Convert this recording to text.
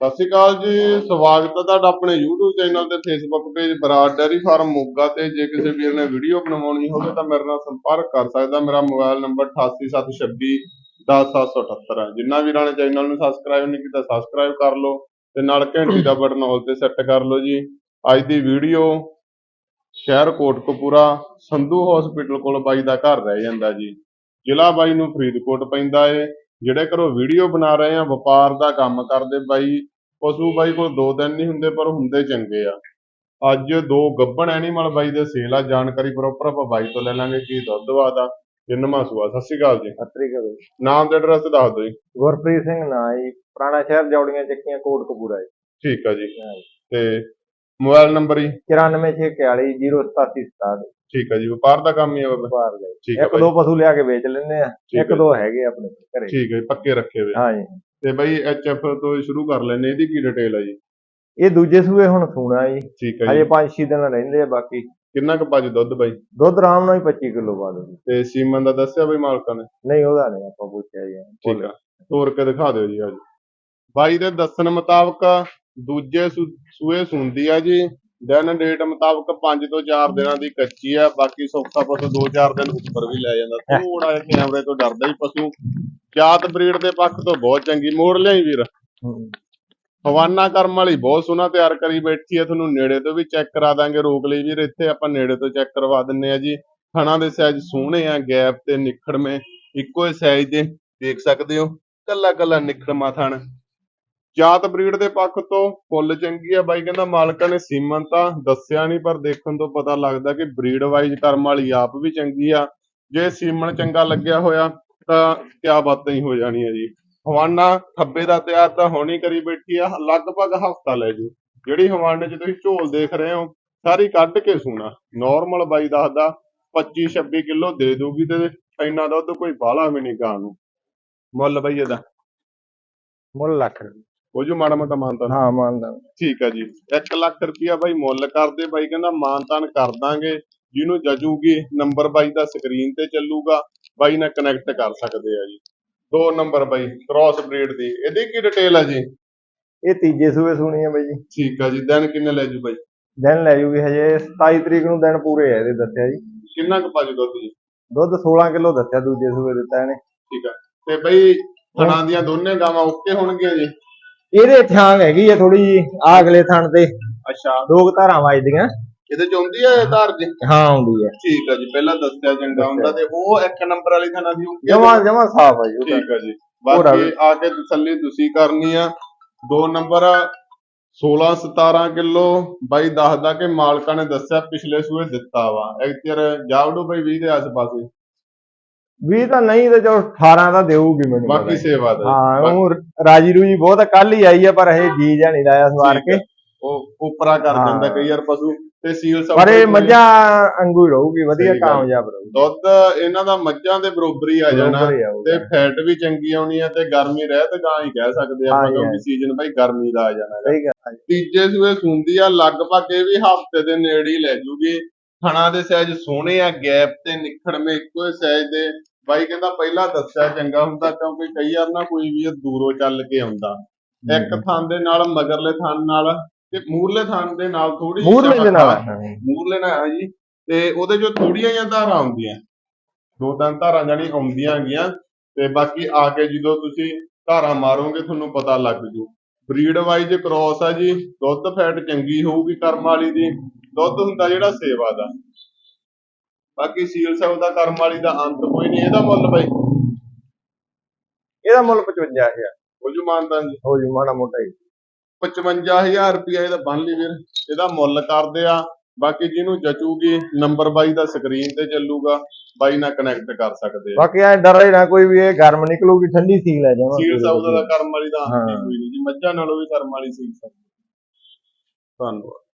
ਸਤਿ ਸ਼੍ਰੀ ਅਕਾਲ ਜੀ, ਸਵਾਗਤ ਹੈ ਤੁਹਾਡਾ ਆਪਣੇ YouTube ਚੈਨਲ ਤੇ, Facebook page Brar dairy farm Moga ਤੇ। ਜੇ ਕਿਸੇ ਵੀਰ ਨੇ ਵੀਡੀਓ ਬਣਵਾਉਣੀ ਹੋਵੇ ਤਾਂ ਮੇਰੇ ਨਾਲ ਸੰਪਰਕ ਕਰ ਸਕਦਾ ਮੇਰਾ ਮੋਬਾਈਲ ਨੰਬਰ 8876 10778 ਹੈ। ਜਿੰਨਾ ਵੀਰਾਂ ਨੇ ਚੈਨਲ ਨੂੰ ਸਬਸਕ੍ਰਾਈਬ ਨਹੀਂ ਕੀਤਾ ਸਬਸਕ੍ਰਾਈਬ ਕਰ ਲਓ ਤੇ ਨਾਲ ਘੰਟੀ ਦਾ ਬਟਨ ਆਲ ਤੇ ਸੈੱਟ ਕਰ ਲਓ ਜੀ। ਅੱਜ ਦੀ ਵੀਡੀਓ ਸ਼ਹਿਰ ਕੋਟਕਪੂਰਾ, ਸੰਧੂ ਹਸਪੀਟਲ ਕੋਲ ਬਾਈ ਦਾ ਘਰ ਰਹਿ ਜਾਂਦਾ ਜੀ। ਜ਼ਿਲ੍ਹਾ ਬਾਈ ਨੂੰ ਫਰੀਦਕੋਟ ਪੈਂਦਾ ਏ। ਜਿਹੜੇ ਘਰੋਂ ਵੀਡੀਓ ਬਣਾ ਰਹੇ ਆ ਵਪਾਰ ਦਾ ਕੰਮ ਕਰਦੇ ਬਾਈ ਪਸ਼ੂ ਬਾਈ ਕੋਲ ਦੋ ਦਿਨ ਨਹੀਂ ਹੁੰਦੇ ਪਰ ਹੁੰਦੇ ਚੰਗੇ ਆ। ਅੱਜ ਦੋ ਗੱਭਣ ਐਨੀਮਲ ਬਾਈ ਦੇ ਸੇਲ ਆ ਜਾਣਕਾਰੀ ਪ੍ਰੋਪਰ ਆਪਾਂ ਬਾਈ ਤੋਂ ਲੈ ਲਾਂਗੇ ਕੀ ਦੁੱਧ ਵਾਦਾ ਕਿੰਨਵਾਂ ਸੂਆ ਸਤਿ ਸ਼੍ਰੀ ਅਕਾਲ ਜੀ। ਅਤਰੀਕਾ ਦੇ ਨਾਮ ਤੇ ਐਡਰੈਸ ਦੱਸ ਦਿਓ ਜੀ। ਗੁਰਪ੍ਰੀਤ ਸਿੰਘ ਨਾਂ ਜੀ ਪੁਰਾਣਾ ਸ਼ਹਿਰ ਜੌੜੀਆਂ ਚੱਕੀਆਂ ਕੋਟਕਪੂਰਾ ਜੀ। ਠੀਕ ਆ ਜੀ। ਤੇ ਮੋਬਾਈਲ ਨੰਬਰ ਜੀ? 94641 08767 ਠੀਕ ਆ ਜੀ ਵਪਾਰ ਦਾ ਕੰਮ ਹੀ ਆ ਬਾਬਾ ਬਾਹਰ ਦੇ ਠੀਕ ਆ ਇੱਕ ਬਾਈ ਦੋ ਪਸ਼ੂ ਲਿਆ ਕੇ ਵੇਚ ਲੈਂਦੇ ਆ ਠੀਕ ਇੱਕ ਆ ਦੋ ਹੈਗੇ ਆਪਣੇ ਘਰੇ। ਠੀਕ ਹੈ ਜੀ, ਪੱਕੇ ਰੱਖੇ ਹੋਏ। ਹਾਂ ਜੀ ਤੇ ਬਾਈ ਐਚਐਫ ਤੋਂ ਸ਼ੁਰੂ ਕਰ ਲੈਨੇ ਇਹਦੀ ਕੀ ਡਿਟੇਲ ਆ ਜੀ? ਇਹ ਦੂਜੇ ਸੂਏ ਹੁਣ ਸੂਣਾ ਜੀ। ਠੀਕ ਹੈ ਹਜੇ ਜੀ 5-6 ਦਿਨ ਰਹਿੰਦੇ ਆ ਬਾਕੀ। ਕਿੰਨਾ ਕੁ ਭੱਜ ਦੁੱਧ ਬਾਈ? ਦੁੱਧ ਆਰਾਮ ਨਾਲ ਹੀ 25 ਕਿਲੋ ਪਾ ਦੋ ਜੀ। ਤੇ ਸੀਮਨ ਦਾ ਦੱਸਿਆ ਬਾਈ ਮਾਲਕਾਂ ਨੇ? ਨਹੀਂ ਉਹਦਾ ਨਹੀਂ ਆਪਾਂ ਪੁੱਛਿਆ ਜੀ। ਠੀਕ ਆ। ਤੋਰ ਕੇ ਦਿਖਾ ਦਿਓ ਜੀ ਅੱਜ। ਬਾਈ ਦੇ ਦੱਸਣ ਮੁਤਾਬਕ ਦੂਜੇ ਸੂ- ਸੂਏ ਸੁੰਦੀ ਆ ਜੀ। ਦਿਨ ਡੇਟ ਮੁਤਾਬਕ 5 ਤੋਂ 4 ਦਿਨਾਂ ਦੀ ਕੱਚੀ ਆ। ਬਾਕੀ ਸੌਖਾ ਪਸ਼ੂ 2-4 ਦਿਨ ਉੱਪਰ ਵੀ ਲੈ ਜਾਂਦਾ। ਥੋੜਾ ਜਿਹਾ ਕੈਮਰੇ ਤੋਂ ਡਰਦਾ ਹੀ ਪਸ਼ੂ। ਜਾਤ ਬਰੀਡ ਦੇ ਪੱਖ ਤੋਂ ਬਹੁਤ ਚੰਗੀ। ਮੋੜ ਲਿਆਈ ਵੀਰ। ਹਵਾਨਾ ਕਰਮ ਵਾਲੀ ਬਹੁਤ ਸੋਹਣਾ ਤਿਆਰ ਕਰੀ ਬੈਠੀ ਆ। ਤੁਹਾਨੂੰ ਨੇੜੇ ਤੋਂ ਵੀ ਚੈੱਕ ਕਰਾ ਦਾਂਗੇ। ਰੋਕ ਲਈ ਵੀਰ। ਇੱਥੇ ਆਪਾਂ ਨੇੜੇ ਤੋਂ ਚੈੱਕ ਕਰਵਾ ਦਿੰਨੇ ਆ ਜੀ। ਥਣਾ ਦੇ ਸਾਈਜ਼ ਸੋਹਣੇ ਆ। ਗੈਪ ਤੇ ਨਿਖੜਵੇਂ। ਇੱਕੋ ਹੀ ਸਾਈਜ਼ ਦੇ। ਦੇਖ ਸਕਦੇ ਹੋ। ਕੱਲਾ ਕੱਲਾ ਨਿਖੜਮਾ ਥਣ। ਜਾਤ ਬਰੀਡ ਦੇ ਪੱਖ ਤੋਂ ਫੁੱਲ ਚੰਗੀ ਆ ਬਾਈ, ਕਹਿੰਦਾ ਮਾਲਕਾਂ ਨੇ ਸੀਮਨ ਤਾਂ ਦੱਸਿਆ ਨਹੀਂ ਪਰ ਦੇਖਣ ਤੋਂ ਪਤਾ ਲੱਗਦਾ ਕਿ ਬਰੀਡ ਵਾਈਜ਼ ਕਰਮ ਵਾਲੀ ਆਪ ਵੀ ਚੰਗੀ ਆ। ਜੇ ਸੀਮਨ ਚੰਗਾ ਲੱਗਿਆ ਹੋਇਆ, ਤਾਂ ਕਿਆ ਬਾਤਾਂ ਹੀ ਹੋ ਜਾਣੀਆਂ ਜੀ। ਹਵਾਨਾ ਖੱਬੇ ਦਾ ਤਿਆਰ ਤਾਂ ਹੋਣੀ ਕਰੀ ਬੈਠੀ ਆ, ਲਗਭਗ ਹਫਤਾ ਲੈ ਜੂ। ਜਿਹੜੀ ਹਵਾਨੇ 'ਚ ਤੁਸੀਂ ਝੋਲ ਦੇਖ ਰਹੇ ਹੋ, ਸਾਰੀ ਕੱਢ ਕੇ ਸੂਣਾ। ਨਾਰਮਲ ਬਾਈ ਦੱਸਦਾ 25 26 ਕਿਲੋ ਦੇ ਦੂਗੀ ਤੇ ਇੰਨਾ ਦੁੱਧ ਕੋਈ ਬਾਹਲਾ ਵੀ ਨਹੀਂ ਗਾਂ ਨੂੰ। ਮੁੱਲ ਬਾਈ ਇਹਦਾ। ਮੁੱਲ ਲੱਖ ਰੁਪਏ। ਉਹ ਜੋ ਮਾੜਾ ਮੋਟਾ ਮਾਨਤਾ ਹਾਂ ਮੰਨਦਾ ਠੀਕ ਹੈ ਜੀ। 1 ਲੱਖ ਰੁਪਿਆ ਬਾਈ ਮੁੱਲ ਕਰਦੇ ਬਾਈ ਕਹਿੰਦਾ ਮਾਨਤਾਨ ਕਰ ਦਾਂਗੇ। ਜਿਹਨੂੰ ਜਜੂਗੀ ਨੰਬਰ ਬਾਈ ਦਾ ਸਕਰੀਨ ਤੇ ਚੱਲੂਗਾ। ਬਾਈ ਨਾਲ ਕਨੈਕਟ ਕਰ ਸਕਦੇ ਆ ਜੀ। ਦੋ ਨੰਬਰ ਬਾਈ ਕ੍ਰਾਸ ਬਰੀਡ ਦੀ। ਇਹਦੀ ਕੀ ਡਿਟੇਲ ਹੈ ਜੀ? ਇਹ ਤੀਜੇ ਸੂਏ ਸੂਣੀ ਆ ਬਾਈ ਜੀ। ਠੀਕ ਆ ਜੀ। ਦਿਨ ਕਿੰਨੇ ਲੈ ਜੂ ਬਾਈ? ਦਿਨ ਲੈ ਜੂਗੀ ਹਜੇ। 27 ਤਰੀਕ ਨੂੰ ਦਿਨ ਪੂਰੇ ਆ ਇਹਦੇ ਦੱਸਿਆ ਜੀ। ਕਿੰਨਾ ਕੁ ਪਾਜੂ ਦੁੱਧ ਜੀ? ਦੁੱਧ 16 ਕਿਲੋ ਦੱਸਿਆ ਦੂਜੇ ਸੂਏ ਦਿੱਤਾ ਇਹਨੇ। ਠੀਕ ਆ। ਤੇ ਬਈ ਥਣਾਂ ਦੀਆਂ ਦੋਨੇ ਗਾਵਾਂ ਓਕੇ ਹੋਣਗੀਆਂ ਜੀ? ਇਹਦੇ ਥਾਂਗ ਹੈਗੀ ਆ ਥੋੜੀ ਜੀ ਆ ਅਗਲੇ ਥਣ ਤੇ। ਅੱਛਾ। ਦੋ ਕੁ ਧਾਰਾਂ ਵੱਜਦੀਆਂ। ਇਹਦੇ ਚ ਆਉਂਦੀ ਹੈ ਧਾਰ ਜੀ? ਹਾਂ ਆਉਂਦੀ ਹੈ ਠੀਕ ਆ ਜੀ ਪਹਿਲਾਂ ਦੱਸਿਆ ਚੰਗਾ ਹੁੰਦਾ ਤੇ ਉਹ ਇੱਕ ਨੰਬਰ ਵਾਲੀ ਥਣਾਂ ਦੀ ਓਕੇ ਜਮਾ ਜਮਾ ਸਾਫ਼ ਆ ਜੀ ਉਹ ਤਾਂ। ਠੀਕ ਆ ਜੀ। ਆ ਬਾਕੀ ਆ ਕੇ ਤਸੱਲੀ ਤੁਸੀਂ ਕਰਨੀ ਆ। ਦੋ ਨੰਬਰ 16 17 ਕਿਲੋ ਬਾਈ ਦੱਸਦਾ ਕਿ ਮਾਲਕਾਂ ਨੇ ਦੱਸਿਆ ਪਿਛਲੇ ਸੂਏ ਦਿੱਤਾ ਵਾ। ਐਕਚਰ ਜਾਵੜੋ ਬਾਈ 20 ਦੇ ਆਸ-ਪਾਸੇ। ਵੀਹ ਤਾਂ ਨਹੀਂ ਤੇ ਜੋ 18 ਤਾਂ ਦੇਊਗੀ ਮੈਨੂੰ ਬਾਕੀ ਸੇਵਾ ਦਾ ਹਾਂ ਉਹ ਰਾਜੀ ਰੂਜੀ ਬਹੁਤ ਕੱਲ ਹੀ ਆਈ ਆ ਪਰ ਇਹ ਜੀ ਜਾਂ ਨਹੀਂ ਲਾਇਆ ਸਵਾਰ ਕੇ। ਉਹ ਉਪਰਾ ਕਰ। ਦਿੰਦਾ ਕਈ ਵਾਰ ਪਸ਼ੂ ਤੇ ਸੀਲ ਸਭ ਪਰ ਇਹ ਤੋਂ ਮੱਝਾਂ ਅੰਗੂ ਹੀ ਰਹੂਗੀ ਵਧੀਆ। ਕਾਮਯਾਬ ਰਹੂਗੀ। ਦੁੱਧ ਇਹਨਾਂ ਦਾ ਮੱਝਾਂ ਦੇ ਬਰੋਬਰ ਹੀ ਆ ਜਾਣਾ। ਤੇ ਫੈਟ ਵੀ ਚੰਗੀ ਆਉਣੀ ਆ ਤੇ ਗਰਮੀ ਰਹਿਤ ਗਾਂ ਹੀ ਕਹਿ ਸਕਦੇ ਆਪਾਂ ਹਾਂਜੀ, ਕਿਉਂਕਿ ਸੀਜ਼ਨ ਬਾਈ ਗਰਮੀ ਦਾ ਆ ਜਾਣਾ ਸਹੀ ਗੱਲ ਆ। ਤੀਜੇ ਸੂਏ ਸੁੰਦੀ ਆ ਲਗਭਗ ਇਹ ਵੀ ਹਫ਼ਤੇ ਦੇ ਨੇੜੇ ਹੀ ਲੈ ਜੂਗੀ। ਥਣਾ ਦੇ ਸਾਈਜ਼ ਸੋਹਣੇ ਆ ਗੈਪ ਤੇ ਨਿਖੜਵੇਂ ਇੱਕੋ ਹੀ ਸਾਈਜ਼ ਦੇ। ਬਾਈ ਕਹਿੰਦਾ ਪਹਿਲਾਂ ਦੱਸਿਆ ਚੰਗਾ ਹੁੰਦਾ ਕਿਉਂਕਿ ਕਈ ਵਾਰ ਨਾ ਕੋਈ ਵੀ ਦੂਰੋਂ ਚੱਲ ਕੇ ਆਉਂਦਾ। ਇੱਕ ਥਣ ਦੇ ਨਾਲ ਮਗਰਲੇ ਥਣ ਨਾਲ ਤੇ ਮੂਰਲੇ ਥਣ ਦੇ ਨਾਲ ਥੋੜੀ ਮੂਰਲੇ ਦੇ ਨਾਲ। ਮੂਰਲੇ ਨਾਲ ਜੀ। ਤੇ ਉਹਦੇ ਜੋ ਥੋੜੀਆਂ ਜਿਹੀਆਂ ਧਾਰਾਂ ਆਉਂਦੀਆਂ। ਦੋ ਤਿੰਨ ਧਾਰਾਂ ਜਾਨੀ ਆਉਂਦੀਆਂ ਹੈਗੀਆਂ। ਤੇ ਬਾਕੀ ਆ ਕੇ ਜਦੋਂ ਤੁਸੀਂ ਧਾਰਾਂ ਮਾਰੋਗੇ ਤੁਹਾਨੂੰ ਪਤਾ ਲੱਗ ਜੂ। ਬਰੀਡ ਵਾਈਜ਼ ਕ੍ਰੋਸ ਆ ਜੀ। ਦੁੱਧ ਫੈਟ ਚੰਗੀ ਹੋਊਗੀ ਕਰਮ ਵਾਲੀ ਦੀ। ਦੁੱਧ ਹੁੰਦਾ ਜਿਹੜਾ ਸੇਵਾ ਦਾ। ਬਾਕੀ ਸੀਲ ਸਾਹਿਬ ਦਾ ਕਰਮ ਵਾਲੀ ਦਾ ਅੰਤ ਕੋਈ ਨਹੀਂ ਇਹਦਾ ਮੁੱਲ ਬਾਈ। ਇਹਦਾ ਮੁੱਲ 55000 ਉਹ ਜੋ ਮਾਨਤਾ ਜੀ। ਹੋ ਜੂ ਮਾੜਾ ਮੋਟਾ ਹੀ। 55000 ਰੁਪਇਆ ਇਹਦਾ ਬਣ ਲਈ ਵੀਰ। ਇਹਦਾ ਮੁੱਲ ਕਰਦੇ ਆ। ਬਾਕੀ ਜਿਹਨੂੰ ਜਚੂਗੀ ਨੰਬਰ ਬਾਈ ਦਾ ਸਕਰੀਨ ਤੇ ਚੱਲੂਗਾ। ਬਾਈ ਨਾਲ ਕਨੈਕਟ ਕਰ ਸਕਦੇ ਆ। ਬਾਕੀ ਐ ਡਰੇ ਨਾ ਕੋਈ ਵੀ ਇਹ ਗਰਮ ਨਿਕਲੂਗੀ ਠੰਡੀ ਸੀਲ ਹੈ ਜਮਾ ਸੀਲ ਸਾਹਿਬ ਦਾ ਕਰਮ ਵਾਲੀ ਦਾ ਅੰਤ ਹੀ ਹਾਂ। ਕੋਈ ਨਹੀਂ ਜੀ। ਮੱਝਾਂ ਨਾਲੋਂ ਵੀ ਕਰਮ ਵਾਲੀ ਸੀਲ ਸਾਹਿਬ। ਧੰਨਵਾਦ।